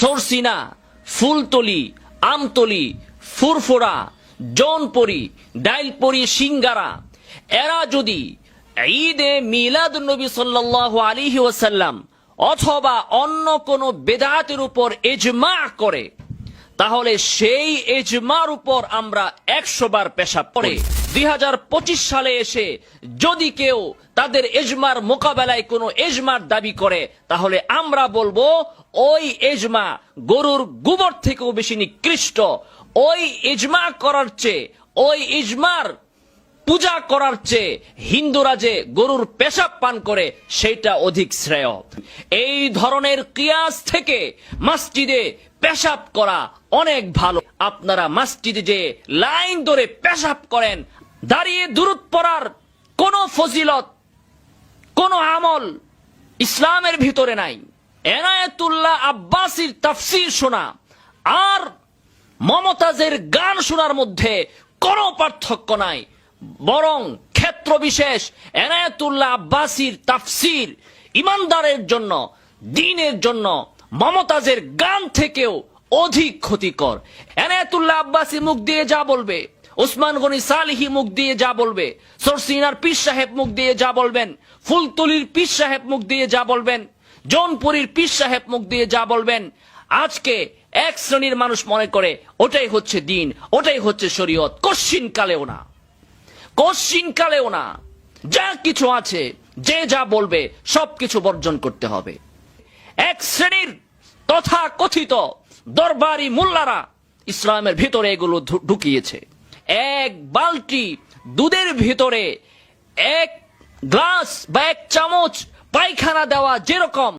সরসিনা, ফুলতলি, আমতলি, ফুরফুরা, জনপরি, ডাইলপরি, সিঙ্গারা। এরা যদি ঈদে মিলাদ নবী সাল্লাহ আলিহি ওসাল্লাম অথবা অন্য কোনো বেদাতের উপর এজমা করে, তাহলে সেই এজমার উপর আমরা একশো বার পেশাব করে। দুই হাজার পঁচিশ সালে এসে যদি কেউ তাদের এজমার মোকাবেলায় কোনো এজমার দাবি করে, তাহলে আমরা বলব, ওই এজমা গরুর গোবর থেকেও বেশি নিকৃষ্ট। ওই এজমা করার চেয়ে, ওই ইজমার পূজা করার চেয়ে হিন্দুরা যে গরুর পেশাব পান করে সেটা অধিক শ্রেয়। এই ধরনের কিয়াস থেকে মসজিদে পেশাব করা অনেক ভালো। আপনারা মসজিদে যে লাইন ধরে পেশাব করেন দাঁড়িয়ে দূরত পড়ার কোনো ফজিলত, কোনো আমল ইসলামের ভিতরে নাই। এনায়েতুল্লাহ আব্বাসির তাফসির শোনা আর মমতাজের গান শোনার মধ্যে কোনো পার্থক্য নাই। বরং ক্ষেত্র বিশেষ এনায়েতুল্লাহ আব্বাসির তাফসির ইমানদারের জন্য, দিনের জন্য, মমতাজের গান থেকেও অধিক ক্ষতিকর। এনায়েতুল্লাহ আব্বাসী মুখ দিয়ে যা বলবে ওসমান গনি সালিহি মুখ দিয়ে যা বলবে সরসিনার পীর সাহেব মুখ দিয়ে যা বলবেন, ফুলতলির পীর সাহেব মুখ দিয়ে যা বলবেন, জৌনপুরীর পীর সাহেব মুখ দিয়ে যা বলবেন, আজকে এক শ্রেণির মানুষ মনে করে, ওটাই হচ্ছে দিন, ওটাই হচ্ছে শরীয়ত কশ্চিন কালেও না। কশ্চিন কালেও না। যা কিছু আছে, যে যা বলবে সবকিছু বর্জন করতে হবে। এক শ্রেণির তথা কথিত দরবারি মোল্লারা ইসলামের ভিতরে এগুলো ঢুকিয়েছে। এক বালটি দুধের ভিতরে এক গ্লাস বা এক চামচ পায়খানা দেওয়া যেরকম।